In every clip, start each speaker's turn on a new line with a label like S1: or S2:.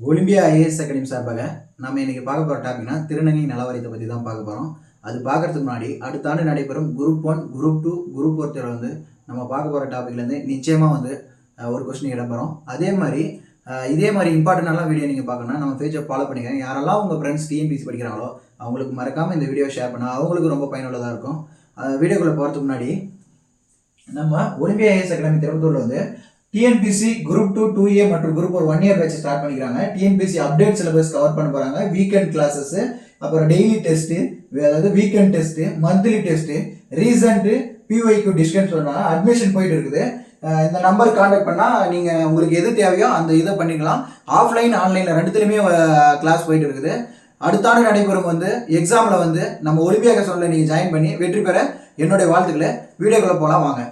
S1: Olympia IAS academy சார்பாக நம்ம இன்னைக்கு பார்க்க போகிற டாபிக்னா திருநங்கை நலவாரியத்தை பற்றி தான் பார்க்க போகிறோம் அது பார்க்கறதுக்கு முன்னாடி அடுத்த ஆண்டு நடைபெறும் group one group two group ஒருத்தர் வந்து நம்ம பார்க்க போகிற டாப்பிக்லேருந்து நிச்சயமாக வந்து ஒரு கொஸ்டின் இடம்பெறும் அதே மாதிரி இதே மாதிரி இம்பார்ட்டண்டான வீடியோ நீங்கள் பார்க்கணும்னா நம்ம பேஜை ஃபாலோ பண்ணிக்கிறோம் யாரெல்லாம் உங்கள் ஃப்ரெண்ட்ஸ் டிஎன்பிசி படிக்கிறாங்களோ அவங்களுக்கு மறக்காமல் இந்த வீடியோ ஷேர் பண்ணால் அவங்களுக்கு ரொம்ப பயனுள்ளதாக இருக்கும். வீடியோக்குள்ளே போகிறதுக்கு முன்னாடி நம்ம ஒலிம்பியா ஐஎஸ் அகாடமி திருப்பத்தூரில் வந்து TNPSC group two two A மற்றும் குரூப் ஒரு ஒன் இயர் பேட்ச் ஸ்டார்ட் பண்ணிக்கிறாங்க. டிஎன்பிசி அப்டேட் சிலபஸ் கவர் பண்ண போகிறாங்க வீக்கெண்ட் கிளாஸஸ் அப்புறம் டெய்லி டெஸ்ட்டு அதாவது weekend test monthly test recent பிஒய்க்கு discount சொல்கிறாங்க அட்மிஷன் போயிட்டு இருக்குது. இந்த நம்பர் காண்டாக்ட் பண்ணால் நீங்கள் உங்களுக்கு எது தேவையோ அந்த இதை பண்ணிக்கலாம். ஆஃப்லைன் ஆன்லைனில் ரெண்டுத்துலையுமே கிளாஸ் போயிட்டு இருக்குது. அடுத்த ஆண்டு நடைபெறும் வந்து எக்ஸாமில் வந்து நம்ம ஒலிம்பியாக சொல்ல நீங்கள் ஜாயின் பண்ணி வெற்றி பெற என்னுடைய வாழ்த்துக்களை. வீடியோக்குள்ளே போகலாம் வாங்க.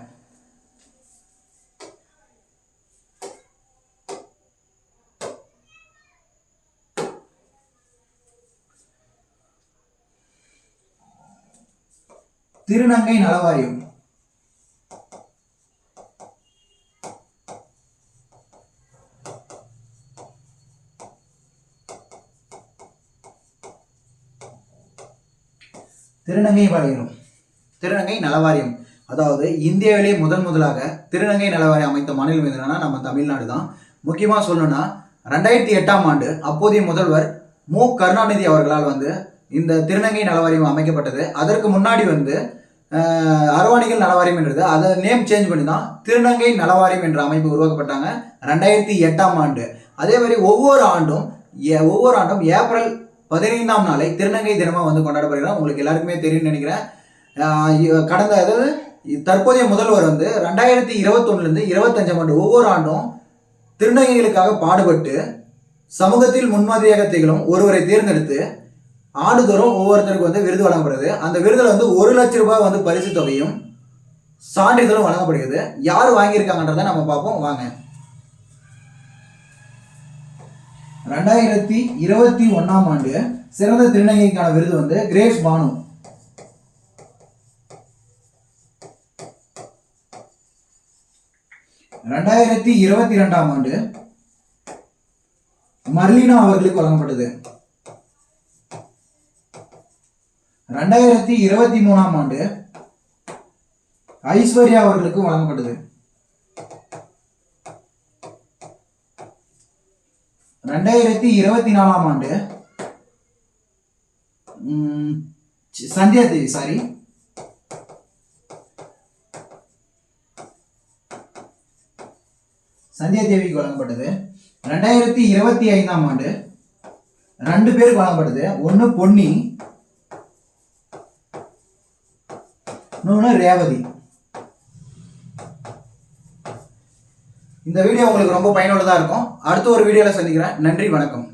S1: திருநங்கை நலவாரியம். திருநங்கை வாரியம் திருநங்கை நலவாரியம். அதாவது இந்தியாவிலே முதன் முதலாக திருநங்கை நலவாரியம் அமைத்த மாநிலம் எதுனா நம்ம தமிழ்நாடு தான். முக்கியமாக சொல்லணும்னா ரெண்டாயிரத்தி எட்டாம் ஆண்டு அப்போதைய முதல்வர் மு. கருணாநிதி அவர்களால் வந்து இந்த திருநங்கை நலவாரியம் அமைக்கப்பட்டது. அதற்கு முன்னாடி வந்து அரவாணிகள் நலவாரியம் என்றது. அதை நேம் சேஞ்ச் பண்ணி தான் திருநங்கை நலவாரியம் என்ற அமைப்பு உருவாக்கப்பட்டாங்க ரெண்டாயிரத்தி எட்டாம் ஆண்டு. அதே மாதிரி ஒவ்வொரு ஆண்டும் ஒவ்வொரு ஆண்டும் ஏப்ரல் பதினைந்தாம் நாளை திருநங்கை தினமாக வந்து கொண்டாடப்படுகிறோம் உங்களுக்கு எல்லாருக்குமே தெரியும்னு நினைக்கிறேன். கடந்த அதாவது தற்போதைய முதல்வர் வந்து ரெண்டாயிரத்தி இருபத்தொன்னுலேருந்து இருபத்தஞ்சாம் ஆண்டு ஒவ்வொரு ஆண்டும் திருநங்கைகளுக்காக பாடுபட்டு சமூகத்தில் முன்மாதிரியாக திகழும் ஒருவரை தேர்ந்தெடுத்து ஆண்டுதோறும் ஒவ்வொருத்தருக்கும் வந்து விருது வழங்கப்படுது. அந்த விருதுல வந்து ஒரு லட்ச ரூபாய் வந்து பரிசு தொகையும் சான்றிதழும் வழங்கப்படுகிறது. யார் வாங்கியிருக்காங்கன்றத நம்ம பார்ப்போம். வாங்க. ரெண்டாயிரத்தி இருபத்தி ஒன்றாம் ஆண்டு சிறந்த திருநங்கைக்கான விருது வந்து கிரேஸ் பானு. ரெண்டாயிரத்தி இருபத்தி ரெண்டாம் ஆண்டு மர்லினா அவர்களுக்கு வழங்கப்பட்டது. ரெண்டாயிரத்தி இருபத்தி மூணாம் ஆண்டு ஐஸ்வர்யா அவர்களுக்கு வழங்கப்பட்டது. ரெண்டாயிரத்தி இருபத்தி நாலாம் ஆண்டு சந்தியா தேவி சாரி சந்தியா தேவிக்கு வழங்கப்பட்டது. ரெண்டாயிரத்தி இருபத்தி ஐந்தாம் ஆண்டு ரெண்டு பேருக்கு வழங்கப்பட்டது. ஒன்று பொன்னி இன்னொன்று ரேவதி. இந்த வீடியோ உங்களுக்கு ரொம்ப பயனுள்ளதாக இருக்கும். அடுத்த ஒரு வீடியோவில் சந்திக்கிறேன். நன்றி வணக்கம்.